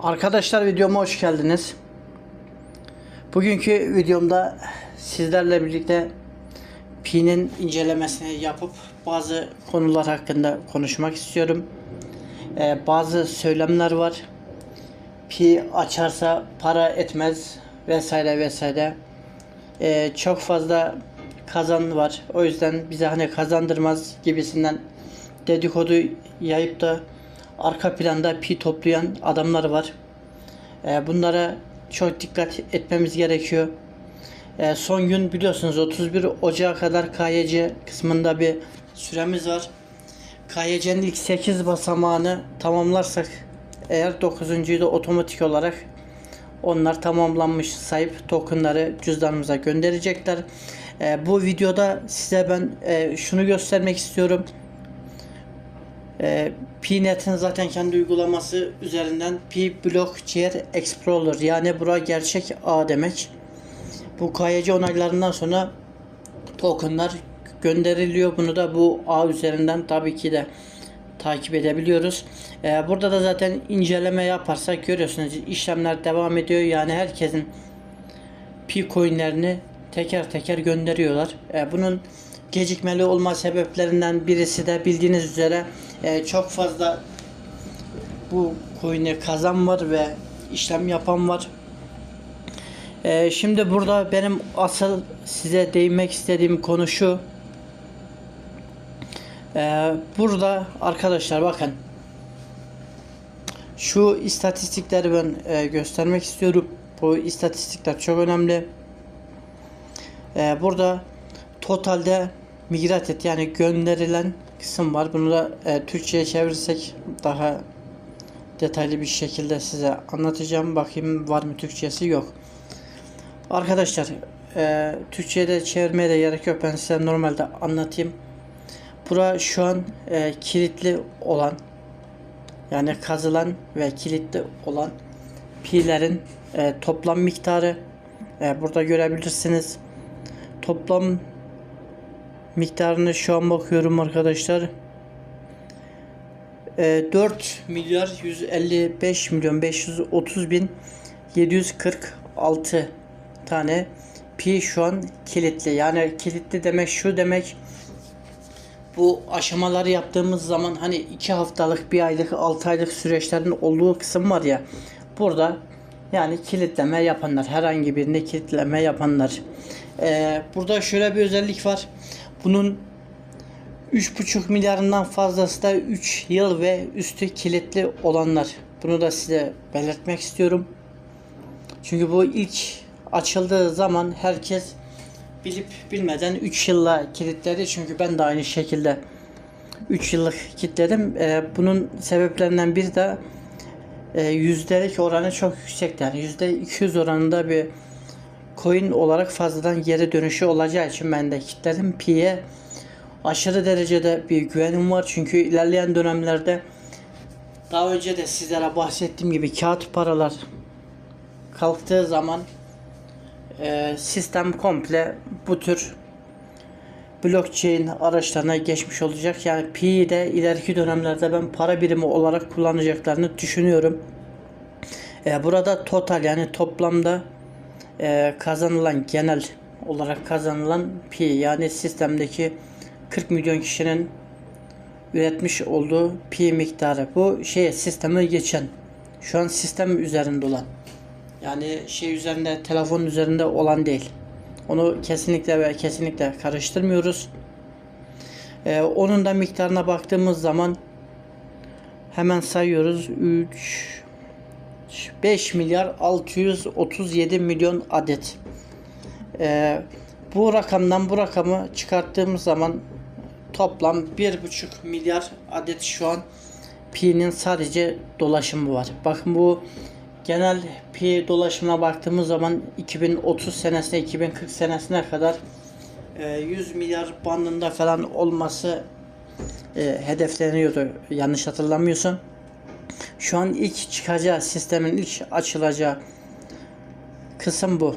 Arkadaşlar videoma hoş geldiniz. Bugünkü videomda sizlerle birlikte Pi'nin incelemesini yapıp bazı konular hakkında konuşmak istiyorum. Ee, bazı söylemler var. Pi açarsa para etmez vesaire vesaire. Ee, çok fazla kazan var. O yüzden bize hani kazandırmaz gibisinden dedikodu yayıp da arka planda pi toplayan adamlar var. Ee, bunlara çok dikkat etmemiz gerekiyor. Ee, son gün biliyorsunuz 31 Ocağı kadar KYC kısmında bir süremiz var. KYC'nin ilk 8 basamağını tamamlarsak eğer 9.'yu da otomatik olarak onlar tamamlanmış sayıp tokenları cüzdanımıza gönderecekler. Ee, bu videoda size ben e, şunu göstermek istiyorum. E, Pnet'in zaten kendi uygulaması üzerinden P Blockchain Explorer yani bura gerçek ağ demek. Bu KYC onaylarından sonra tokenlar gönderiliyor. Bunu da bu ağ üzerinden tabii ki de takip edebiliyoruz. Ee, burada da zaten inceleme yaparsak görüyorsunuz işlemler devam ediyor. Yani herkesin P coinlerini teker teker gönderiyorlar. Ee, bunun gecikmeli olma sebeplerinden birisi de bildiğiniz üzere e, çok fazla bu coin'e kazan var ve işlem yapan var. Ee, şimdi burada benim asıl size değinmek istediğim konu şu. Ee, burada arkadaşlar bakın. Şu istatistikleri ben e, göstermek istiyorum. Bu istatistikler çok önemli. Ee, burada totalde migrat et yani gönderilen kısım var. Bunu da e, Türkçe'ye çevirirsek daha detaylı bir şekilde size anlatacağım. Bakayım var mı Türkçesi yok. Arkadaşlar e, Türkçe'ye de çevirmeye de gerek yok. Ben size normalde anlatayım. Bura şu an e, kilitli olan yani kazılan ve kilitli olan pilerin e, toplam miktarı e, burada görebilirsiniz. Toplam miktarını şu an bakıyorum arkadaşlar. E, 4 milyar 155 milyon 530 bin 746 tane pi şu an kilitli. Yani kilitli demek şu demek bu aşamaları yaptığımız zaman hani 2 haftalık, 1 aylık, 6 aylık süreçlerin olduğu kısım var ya. Burada yani kilitleme yapanlar, herhangi birine kilitleme yapanlar. Ee, burada şöyle bir özellik var. Bunun 3,5 milyarından fazlası da 3 yıl ve üstü kilitli olanlar. Bunu da size belirtmek istiyorum. Çünkü bu ilk açıldığı zaman herkes bilip bilmeden 3 yılla kilitledi. Çünkü ben de aynı şekilde 3 yıllık kilitledim. Ee, bunun sebeplerinden biri de e, yüzdelik oranı çok yüksek. Yani %200 oranında bir coin olarak fazladan geri dönüşü olacağı için ben de kilitledim. Pi'ye aşırı derecede bir güvenim var. Çünkü ilerleyen dönemlerde daha önce de sizlere bahsettiğim gibi kağıt paralar kalktığı zaman e, sistem komple bu tür blockchain araçlarına geçmiş olacak. Yani Pi'yi de ileriki dönemlerde ben para birimi olarak kullanacaklarını düşünüyorum. E, burada total yani toplamda e, kazanılan genel olarak kazanılan pi yani sistemdeki 40 milyon kişinin üretmiş olduğu pi miktarı. Bu şeye sisteme geçen şu an sistem üzerinde olan yani şey üzerinde telefon üzerinde olan değil. Onu kesinlikle ve kesinlikle karıştırmıyoruz. Ee, onun da miktarına baktığımız zaman hemen sayıyoruz. 3 5 milyar 637 milyon adet. Ee, bu rakamdan bu rakamı çıkarttığımız zaman toplam 1,5 milyar adet şu an pi'nin sadece dolaşımı var. Bakın bu genel pi dolaşımına baktığımız zaman 2030 senesine 2040 senesine kadar 100 milyar bandında falan olması e, hedefleniyordu yanlış hatırlamıyorsam. Şu an ilk çıkacağı sistemin ilk açılacağı kısım bu.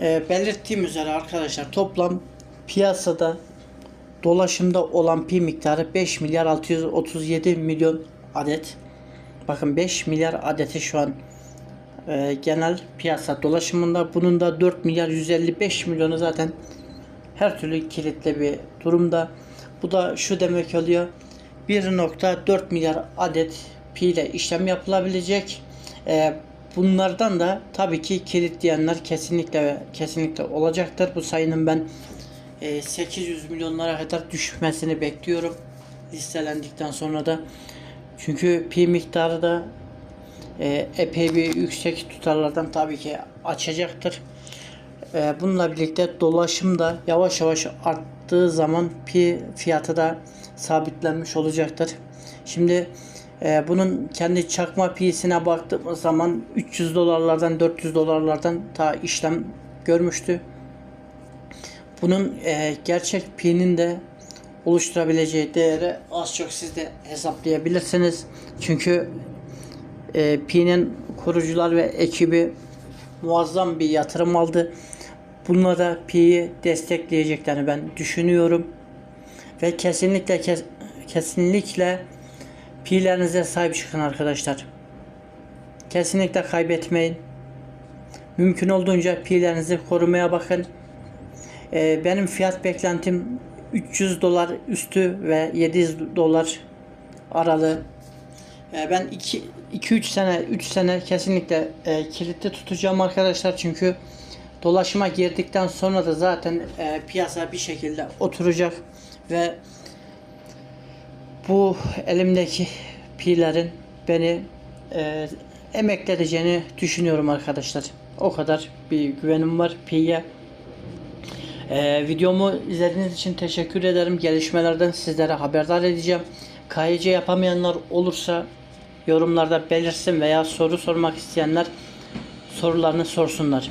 E, belirttiğim üzere arkadaşlar toplam piyasada dolaşımda olan pi miktarı 5 milyar 637 milyon adet. Bakın 5 milyar adeti şu an e, genel piyasa dolaşımında. Bunun da 4 milyar 155 milyonu zaten her türlü kilitli bir durumda. Bu da şu demek oluyor. 1.4 milyar adet pi ile işlem yapılabilecek. E, bunlardan da tabii ki kilitleyenler kesinlikle kesinlikle olacaktır. Bu sayının ben e, 800 milyonlara kadar düşmesini bekliyorum. Listelendikten sonra da. Çünkü pi miktarı da e, epey bir yüksek tutarlardan tabii ki açacaktır. E, bununla birlikte dolaşım da yavaş yavaş arttığı zaman pi fiyatı da sabitlenmiş olacaktır. Şimdi e, bunun kendi çakma pi'sine baktığımız zaman 300 dolarlardan 400 dolarlardan ta işlem görmüştü. Bunun e, gerçek pi'nin de oluşturabileceği değeri az çok siz de hesaplayabilirsiniz. Çünkü e, Pi'nin kurucular ve ekibi muazzam bir yatırım aldı. Bunlara Pi'yi destekleyeceklerini ben düşünüyorum. Ve kesinlikle kes- kesinlikle Pi'lerinize sahip çıkın arkadaşlar. Kesinlikle kaybetmeyin. Mümkün olduğunca Pi'lerinizi korumaya bakın. Ee, benim fiyat beklentim 300 dolar üstü ve 700 dolar aralığı. Ee, ben 2 2 3 sene 3 sene kesinlikle e, kilitli tutacağım arkadaşlar çünkü dolaşıma girdikten sonra da zaten e, piyasa bir şekilde oturacak ve bu elimdeki pilerin beni e, emekleteceğini düşünüyorum arkadaşlar. O kadar bir güvenim var piye. Ee, videomu izlediğiniz için teşekkür ederim. Gelişmelerden sizlere haberdar edeceğim. KYC yapamayanlar olursa yorumlarda belirsin veya soru sormak isteyenler sorularını sorsunlar.